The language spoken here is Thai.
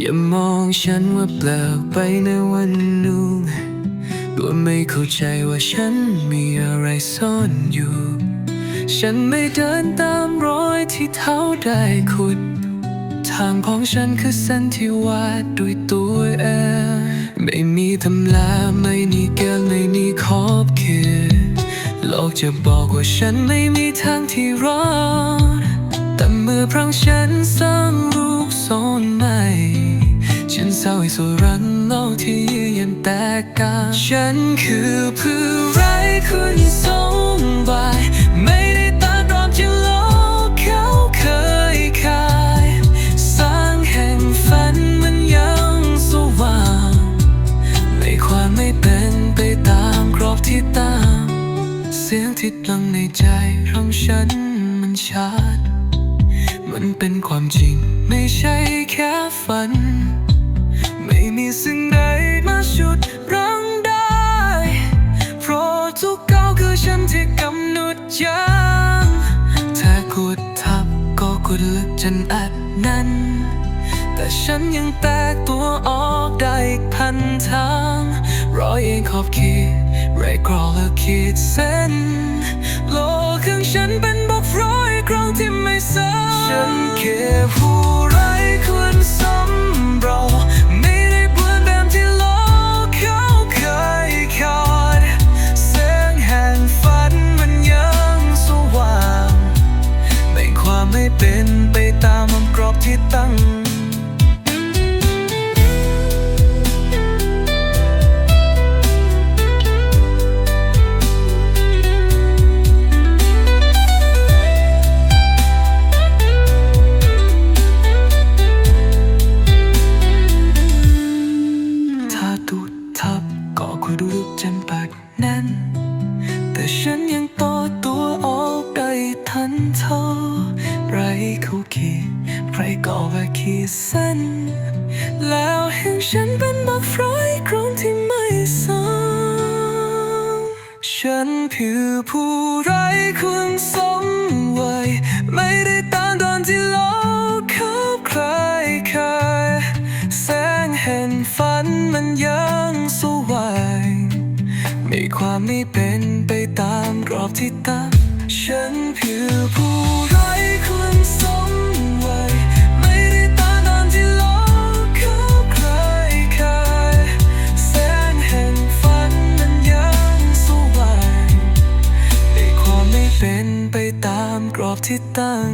อย่ามองฉันว่าแปลกไปในวันนู้นกลัวไม่เข้าใจว่าฉันมีอะไรซ่อนอยู่ ฉันไม่เดินตามรอยที่เท้าได้ขุด ทางของฉันคือเส้นที่วาดด้วยตัวเองไม่มีตำลาไม่มีแก้ไม่มีขอบเขตโลกจะบอกว่าฉันไม่มีทางที่รอดแต่เมื่อพรังฉันสร้างรูปโซนใหม่ ฉันเศร้าให้สุรันโลกที่ยืนยันแตกกาฉันคือผู้ไร้คุณสมบัติไม่ได้ตามรอบที่โลกเขาเคยขาย สร้างแห่งฝันมันยังสว่าง ในความไม่เป็นไปตามกรอบที่ตั้งเสียงที่ดังในใจของฉันมันชัดมันเป็นความจริงไม่ใช่แค่ฝัน ม่มีสิ่งใดมาชุดรั้งได้ เพราะทุกก้าวคือฉันที่กำหนดยังถ้ากดทับก็กดลึกจนอัดนั้น แต่ฉันยังแตกตัวออกได้อีกพันทางรอยเองขอบเขตไรกรอและขีดเส้น โลกของฉันเป็นบอกร้อยครั้งที่ไม่ซ้ำฉันแค่ผู้ไร้ควรส คุยดูลึกจนปากแน่น แต่ฉันยังโตตัวออกได้ทันเท่าไรเขาขีดใครก็ว่าขีดเส้น แล้วเห็นฉันเป็นบักร้อยครองที่ไม่ซ้ำฉันผิวผู้ไรคุณส ความไม่เป็นไปตามกรอบที่ตั้งฉันคือผู้ไร้คุณสมวัยไม่ได้ตามตอนที่โลกเขาใครเคยแสงแห่งฝันมันยังสว่างมีความไม่เป็นไปตามกรอบที่ตั้ง